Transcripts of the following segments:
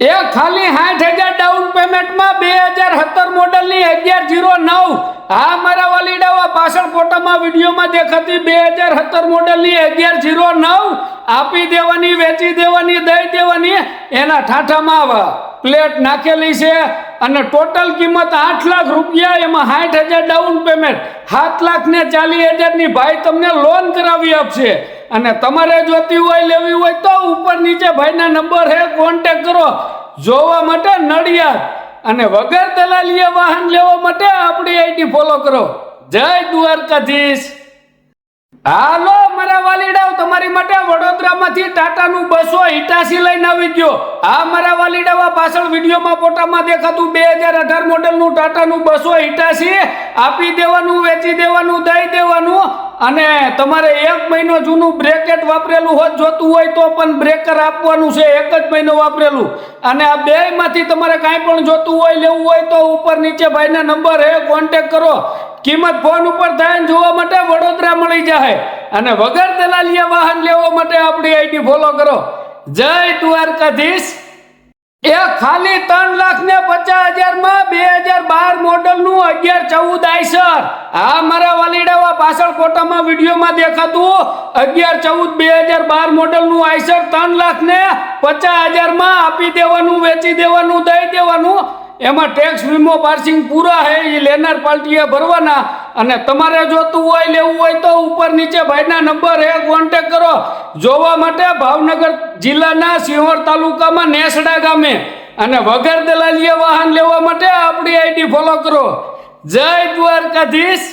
એ ખાલી સાઠ હજાર ડાઉન પેમેન્ટમાં બે હજાર સત્તર મોડલની અગિયાર જીરો નવ. હા મારા વાલીડાવા પાછળ ફોટામાં વિડીયોમાં દેખાતી બે હજાર સત્તર મોડલની અગિયાર જીરો નવ. આપી દેવાની, વેચી દેવાની, દઈ દેવાની, એના ઠાઠામાં આવે. પ્લેટ નાખેલી છે અને ટોટલ કિંમત આઠ લાખ રૂપિયા, એમાં સાઠ હજાર ડાઉન પેમેન્ટ સાત લાખ ને ચાલીસ હજારની ભાઈ તમને લોન કરાવી આપશે. અને તમારે જોતી હોય, લેવી હોય તો ઉપર નીચે ભાઈના નંબર હે કોન્ટેક કરો. જોવા માટે નડિયાદ. અને વગર દલાલીએ વાહન લેવા માટે આપણી આઈડી ફોલો કરો. જય દ્વારકાધીશ. હાલો, મારા વાલીડાઓ, તમારી માટે વડોદરામાંથી ટાટાનું બસો ઇટાસી લઈને આવી ગયો. આ મારા વાલીડાવા પાછળ વિડીયોમાં ફોટામાં દેખાતું બે હજાર અઢાર મોડલનું ટાટાનું બસો ઇટાસી આપી દેવાનું, વેચી દેવાનું, દઈ દેવાનું. અને તમારે એક મહિનો જૂનું બ્રેકેટ વાપરેલું હોત, જોતું હોય તો પણ બ્રેકર આપવાનું છે, એક જ મહિનો વાપરેલું. અને આ બે માંથી તમારે કાંઈ પણ જોતું હોય, લેવું હોય તો ઉપર નીચે ભાઈના નંબર હે કોન્ટેક કરો. કિંમત ફોન ઉપર થાય જોવા માટે વડોદરા મળી જાય અને વગર દલાલિયા વાહન લેવા માટે આપણી આઈડી ફોલો કરો. જય દ્વારકાધીશ. એ ખાલી ત્રણ લાખ ને પચાસ હજારમાં બે હજાર બાર મોડલનું અગિયાર ચૌદ આઈસર. આ મારા વાલીડાવા પાછળ ફોટામાં વિડીયોમાં દેખાતું અગિયાર ચૌદ બે હજાર બાર મોડલનું આઈસર ત્રણ લાખ ને પચાસ હજારમાં આપી દેવાનું, વેચી દેવાનું, દઈ દેવાનું. એમાં ટેક્સ વીમો પાર્સિંગ પૂરા હે એ લેનાર પાર્ટીએ ભરવાના. અને તમારે જોતું હોય, લેવું હોય તો ઉપર નીચે ભાઈના નંબર હે કોન્ટેક કરો. જોવા માટે ભાવનગર જિલ્લાના સિંહોર તાલુકામાં નેસડા ગામે. અને વગર દલાલીએ વાહન લેવા માટે આપણી આઈડી ફોલો કરો. જય દ્વારકાધીશ.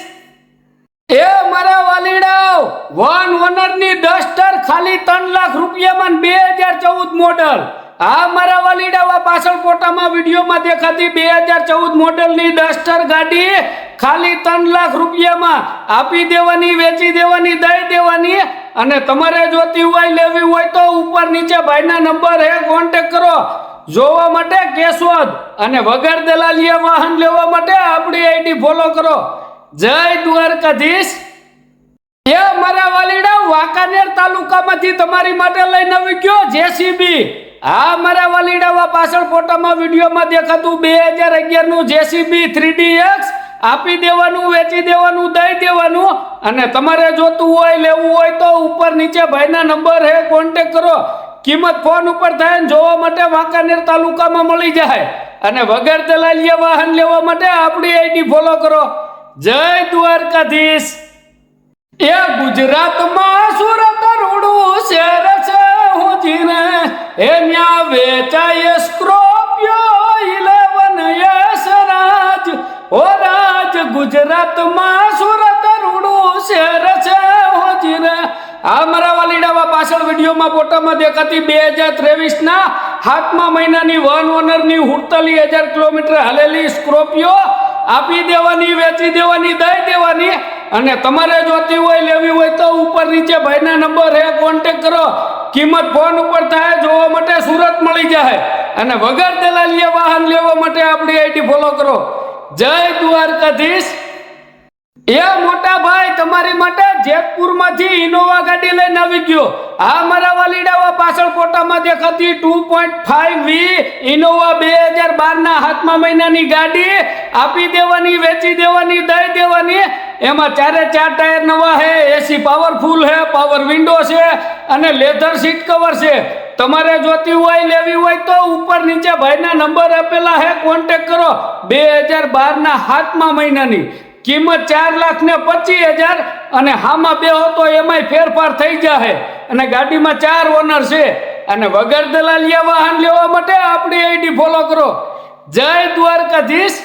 એ મારા વાલીડાઓ વન ઓનરની ડસ્ટર ખાલી ત્રણ લાખ રૂપિયામાં બે હજાર ચૌદ મોડલ આ મારા વાલીડાવા પાછળ ફોટામાં, વિડીયોમાં દેખાતી બે હજાર ચૌદ મોડલની ડસ્ટર ગાડી ખાલી ત્રણ લાખ રૂપિયામાં આપી દેવાની, વેચી દેવાની, દઈ દેવાની. અને તમારે જોતી હોય, લેવી હોય તો ઉપર નીચે ભાઈના નંબર હે કોન્ટેક કરો. જોવા માટે કેશોદ અને વગર દલાલીએ વાહન લેવા માટે આપણી આઈડી ફોલો કરો. જય દ્વારકાધીશ. એ મારા વાલીડા, વાંકાનેર તાલુકામાંથી તમારી માટે લઈને આવી ગયો જેસીબી. હા મારા વાલીડાવા પાછળ ફોટામાં વિડીયોમાં દેખાતું બે હજાર અગિયારનું જેસીબી થ્રી એક્સ આપી દેવાનું, વેચી દેવાનું, દઈ દેવાનું અને તમારે જોતું હોય, લેવું હોય તો ઉપર નીચે ભાઈના નંબર હે કોન્ટેક કરો. કિંમત ફોન ઉપર થાય ને જોવા માટે વાંકાનેર તાલુકામાં મળી જાય. અને વગર દલાલીએ વાહન લેવા માટે આપણી આઈડી ફોલો કરો. જય દ્વારકાધીશ. એ ગુજરાતમાં સુરત રૂડું શહેર છે હું જીને એ ન્યા વેચાય સ્ક્રોપિયો ઇલેવન યસ રાજ. ઓ રાજ, ગુજરાતમાં સુરત રૂડું શહેર છે હું જીને આ મારા વાલીડાવા પાછળ વિડીયોમાં ફોટામાં દેખાતી બે હજાર ત્રેવીસ ના સાતમા મહિનાની વન ઓનરની હુડતાલી હજાર કિલોમીટર હાલેલી સ્કોર્પિયો આપી દેવાની, વેચી દેવાની, દઈ દેવાની અને તમારે જોતી હોય, લેવી હોય તો ઉપર નીચે ભાઈના નંબર હે કોન્ટેક કરો. કિંમત ફોન ઉપર થાય, જોવા માટે સુરત મળી જાય. અને વગર દલાલીએ વાહન લેવા માટે આપણી આઈડી ફોલો કરો. જય દ્વારકાધીશ. એ મોટા ભાઈ, તમારી માટે જેતપુરમાંથી ઇનોવા ગાડી લઈને આવી ગયો. આ મારા વાલીડાવા પાછળ ફોટામાં દેખાતી two point five V Innova બે હજાર બાર ના સાતમા મહિનાની ગાડી આપી દેવાની, વેચી દેવાની, દઈ દેવાની. એમાં ચારે ચાર ટાયર નવા છે એસી પાવરફુલ છે પાવર વિન્ડો છે અને લેધર સીટ કવર છે. તમારે જોતી હોય, લેવી હોય તો ઉપર નીચે ભાઈના નંબર આપેલા છે કોન્ટેક કરો. બે હજાર બાર ના સાતમા મહિનાની. કિંમત ચાર લાખ ને પચીસ હજાર અને હામાં બે તો એમાંય ફેરફાર થઈ જાય અને ગાડીમાં ચાર ઓનર છે. અને વગર દલાલિયા વાહન લેવા માટે આપણી આઈડી ફોલો કરો. જય દ્વારકાધીશ.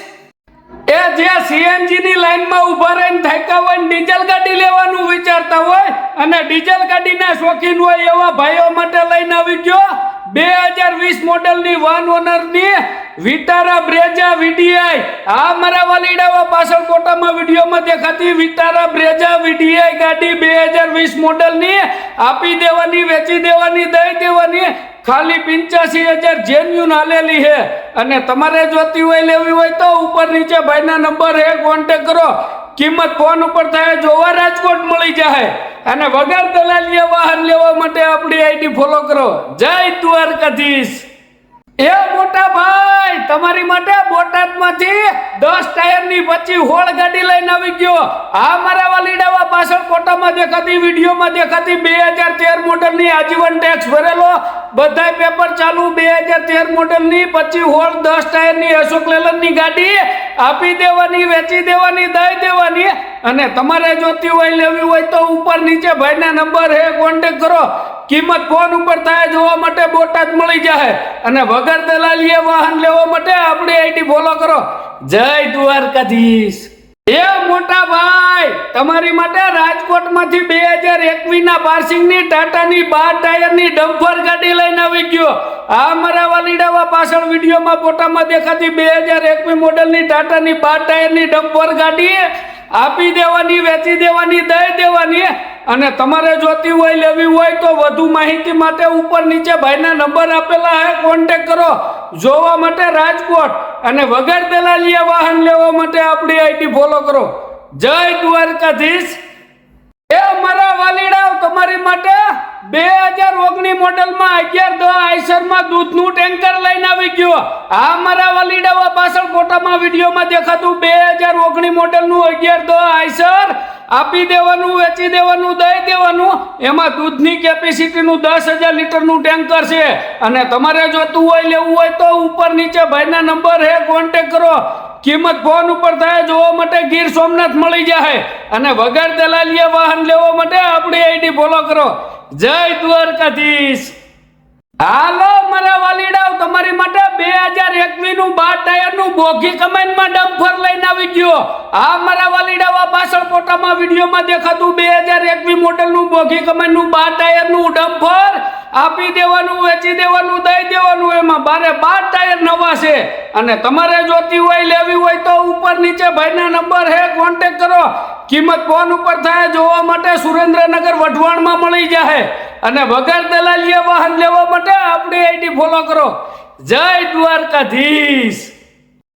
એ જે સીએનજી ની લાઈનમાં ઊભા રહીને થાક્યા હોય ડીઝલ ગાડી લેવાનું વિચારતા હોય અને ડીઝલ ગાડીના શોખીન હોય એવા ભાઈઓ માટે લઈને આવી ગયો. બે હજાર વીસ મોડલની વન ઓનરની વિટારા બ્રેજા વીડીઆઈ. આ મારા વાલીડાવા પાછળ ફોટામાં વિડીયોમાં દેખાતી વિટારા બ્રેજા વીડીઆઈ ગાડી બે હજાર વીસ મોડલની આપી દેવાની, વેચી દેવાની, દઈ દેવાની. ખાલી પિંચ્યાસી હજાર જેન્યુન હાલેલી છે. અને તમારે જોતી હોય, લેવી હોય તો ઉપર નીચે ભાઈના નંબર હે કોન્ટેક કરો. કિંમત ફોન ઉપર થાય, જોવા રાજકોટ મળી જાય. અને વગર દલાલીએ વાહન લેવા માટે આપણી આઈડી ફોલો કરો. જય દ્વારકાધીશ. એ તમારી માટે બોટાદમાંથી દસ ટાયરની પચી હોળ ગાડી લઈને આવી ગયો. આ મારા વાલીડાવા પાછળ ફોટામાં દેખાતી, વિડીયોમાં દેખાતી બે હજાર તેર મોડલની આજીવન ટેક્સ ભરેલો. બધાય પેપર ચાલુ, બે હજાર તેર મોડલની પચી હોળ દસ ટાયરની અશોક લેલનની ગાડી. આપી દેવાની, વેચી દેવાની, દઈ દેવાની. અને તમારે જોતી હોય, લેવી હોય તો ઉપર નીચે ભાઈના નંબર હે કોન્ટેક કરો. કિંમત ફોન ઉપર થાય જોવા માટે બોટાદ મળી જાય અને વગર દલાલીએ વાહન લેવા માટે આપણી આઈટી ફોલો કરો. જય દ્વારકાધીશ. એ મોટા ભાઈ, તમારી માટે રાજકોટમાંથી બે હજાર એકવીસ ના પાર્સિંગની ટાટાની બાર ટાયરની ડમ્ફર ગાડી લઈને આવી ગયો. આ મારા વાલીડાવા પાછળ વિડીયોમાં ફોટામાં દેખાતી બે હજાર એકવીસ મોડલની ટાટાની બાર ટાયરની ડમ્ફર ગાડી આપી દેવાની, વેચી દેવાની, દઈ દેવાની. અને તમારે જોતી હોય લેવી હોય તો વધુ માહિતી માટે ઉપર નીચે ભાઈના નંબર આપેલા હે કોન્ટેક કરો. જોવા માટે રાજકોટ. અને વગર દલાલીએ વાહન લેવા માટે આપણી આઈડી ફોલો કરો. જય દ્વારકાધીશ. એ મારા વાલીડાઓ, તમારી માટે બે હજાર ઓગણી મોડલમાં અગિયાર દસ આઈસરમાં દૂધનું ટેન્કર લઈને આવી ગયો. આ મારા વાલીડાવા પાછળ ફોટામાં વિડીયોમાં દેખાતું બે હજાર ઓગણી મોડલનું અગિયાર દો આઈસર આપી દેવાનું, વેચી દેવાનું, દઈ દેવાનું. એમાં દૂધની કેપેસિટીનું દસ હજાર લીટરનું ટેન્કર છે. અને તમારે જોતું હોય લેવું હોય તો ઉપર નીચે ભાઈના નંબર હે કોન્ટેક કરો. કિંમત ફોન ઉપર થાય, જોવા માટે ગીર સોમનાથ મળી જાય. અને વગર દલાલીએ વાહન લેવા માટે આપણી આઈડી ફોલો કરો. જય દ્વારકાધીશ. હાલો, મારા વાલીડાઓ, તમારી માટે બે હજાર એકવીસનું બાર ટાયરનું બોગી કમાઈનમાં ડમ્ફર લઈને આવી ગયો. આ મારા વાલીડાઓ પાછળ ફોટામાં, વિડીયોમાં દેખાતું બે હજાર એકવીસ મોડલનું બોગી કમાઈનનું બાર ટાયરનું ડમ્ફર આપી દેવાનું, વેચી દેવાનું, દઈ દેવાનું, એમાં બારે બાર ટાયર નવા છે. અને તમારે જોતી હોય, લેવી હોય તો ઉપર નીચે ભાઈના નંબર હે કોન્ટેક કરો. કિંમત ફોન ઉપર થાય, જોવા માટે સુરેન્દ્રનગર વઢવાણમાં મળી જાય અને વગર દલાલીએ વાહન લેવા માટે આપણી આઈડી ફોલો કરો. જય દ્વારકાધીશ.